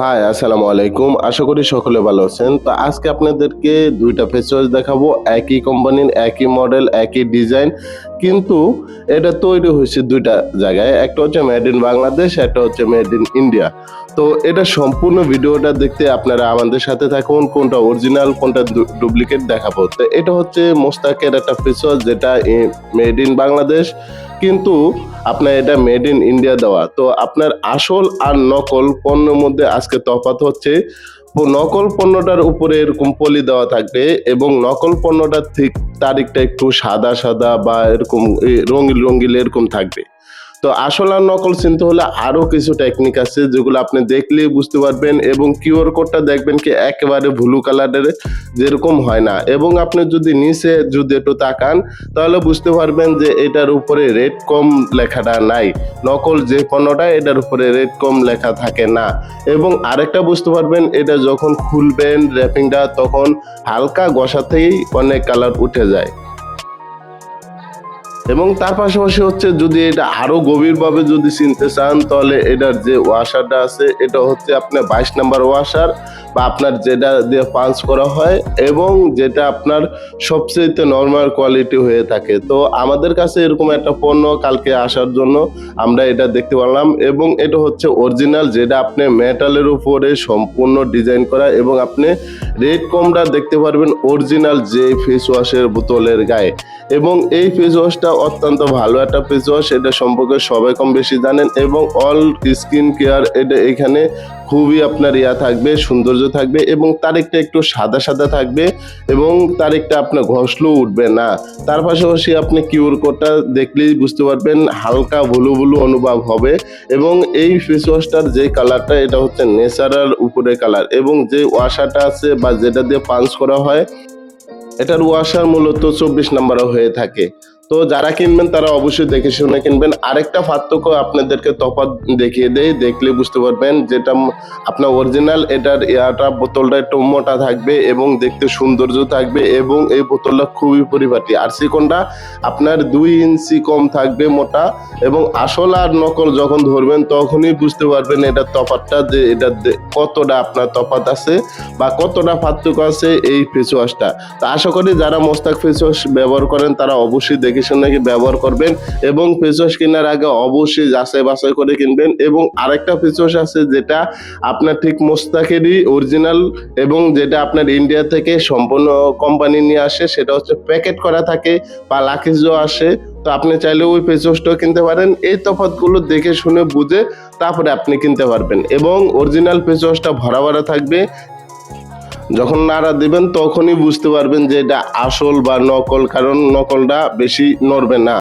High আসসালামু আলাইকুম। আশা করি সকলে ভালো আছেন। তো আজকে আপনাদেরকে দুইটা ফেস ওয়াশ দেখাবো। একই কোম্পানির একই মডেল একই ডিজাইন কিন্তু এটা তৈরি হয়েছে দুইটা জায়গায়। একটা হচ্ছে মেড ইন বাংলাদেশ একটা হচ্ছে মেড ইন ইন্ডিয়া তো এটা সম্পূর্ণ ভিডিওটা দেখতে আপনারা আমাদের সাথে থাকুন। কোনটা অরিজিনাল কোনটা ডুপ্লিকেট দেখাবো। তো এটা হচ্ছে মোস্তাকের একটা ফেস ওয়াশ যেটা মেড ইন বাংলাদেশ কিন্তু আপনার এটা মেড ইন ইন্ডিয়া দেওয়া। তো আপনার আসল আর নকল পণ্যের মধ্যে আজকে তফাত হচ্ছে নকল পণ্যটার উপরে এরকম পলি দেওয়া থাকবে এবং নকল পণ্যটার ঠিক তারিখটা একটু সাদা সাদা বা এরকম রঙিল রঙিল এরকম থাকবে। তো আসল আর নকল চিনতে হলে আরও কিছু টেকনিক আছে যেগুলো আপনি দেখলেই বুঝতে পারবেন এবং কিউআর কোডটা দেখবেন কি একেবারে ব্লু কালারের যেরকম হয় না। এবং আপনি যদি নিচে যদি একটু তাকান, তাহলে বুঝতে পারবেন যে এটার উপরে রেট কম লেখাটা নাই। নকল যে পণ্যটা, এটার উপরে রেট কম লেখা থাকে না। এবং আরেকটা বুঝতে পারবেন, এটা যখন খুলবেন র্যাপিংটা তখন হালকা ঘষাতেই অনেক কালার উঠে যায়। এবং তার পাশাপাশি হচ্ছে যদি এটা আরও গভীরভাবে যদি চিনতে চান, তাহলে এটার যে ওয়াশারটা আছে, এটা হচ্ছে আপনার বাইশ নাম্বার ওয়াশার বা আপনার যেটা দিয়ে পাঞ্চ করা হয় এবং যেটা আপনার সবচেয়ে নর্মাল কোয়ালিটি হয়ে থাকে। তো আমাদের কাছে এরকম একটা পণ্য কালকে আসার জন্য আমরা এটা দেখতে পারলাম এবং এটা হচ্ছে অরিজিনাল যেটা আপনি মেটালের উপরে সম্পূর্ণ ডিজাইন করা এবং আপনি রেড কমটা দেখতে পারবেন অরিজিনাল যে ফেস ওয়াশের বোতলের গায়ে। এবং এই ফেস ওয়াশটা অত্যন্ত ভালো একটা ফেস ওয়াশ এটা সম্পর্কে সবাই কম বেশি জানেন এবং অল স্কিন কেয়ার এটা এখানে খুবই আপনার ইয়া থাকবে, সৌন্দর্য থাকবে এবং তারিখটা একটু সাদা সাদা থাকবে এবং তারিখটা আপনার ঘষলেও উঠবে না। তার পাশাপাশি আপনি কিউর কোডটা দেখলেই বুঝতে পারবেন, হালকা ভুলু ভুলু অনুভব হবে এবং এই ফেস ওয়াশটার যে কালারটা এটা হচ্ছে নেচারাল উপরে কালার এবং যে ওয়াশারটা আছে বা যেটা দিয়ে পাঞ্চ করা হয়, এটার ওয়াশার মূলত চব্বিশ নাম্বারও হয়ে থাকে। তো যারা কিনবেন, তারা অবশ্যই দেখে শুনে কিনবেন। আরেকটা পার্থক্য আপনাদেরকে তফাৎ দেখিয়ে দেয় দেখলে বুঝতে পারবেন যেটা আপনার অরিজিনাল এটার ইয়াটা, বোতলটা একটু মোটা থাকবে এবং দেখতে সৌন্দর্য থাকবে এবং এই বোতলটা খুবই পরিপাটি। আর সিকনটা আপনার দুই ইঞ্চি কম থাকবে মোটা এবং আসল আর নকল যখন ধরবেন, তখনই বুঝতে পারবেন এটা তফাতটা যে এটা কতটা আপনার তফাত আছে বা কতটা পার্থক্য আছে এই ফেস ওয়াশটা তো আশা করি যারা মোস্তাক ফেস ওয়াশ ব্যবহার করেন, তারা অবশ্যই দেখে শুনে ব্যবহার করবেন এবং ফেস ওয়াশ কেনার আগে অবশ্যই যাচাই বাছাই করে কিনবেন এবং আরেকটা ফেস ওয়াশ আছে যেটা আপনার ঠিক মোস্তাকেরই অরিজিনাল এবং যেটা আপনার ইন্ডিয়া থেকে সম্পূর্ণ কোম্পানি নিয়ে আসে, সেটা হচ্ছে প্যাকেট করা থাকে বা লাকিজও আসে। তো আপনি চাইলে ওই ফেস ওয়াশটাও কিনতে পারেন। এই তফাৎগুলো দেখে শুনে বুঝে তারপরে আপনি কিনতে পারবেন এবং অরিজিনাল ফেস ওয়াশটা ভরা ভরা থাকবে। যখন নাড়া দিবেন তখনই বুঝতে পারবেন যে এটা আসল বা নকল, কারণ নকলটা বেশি নড়বে না।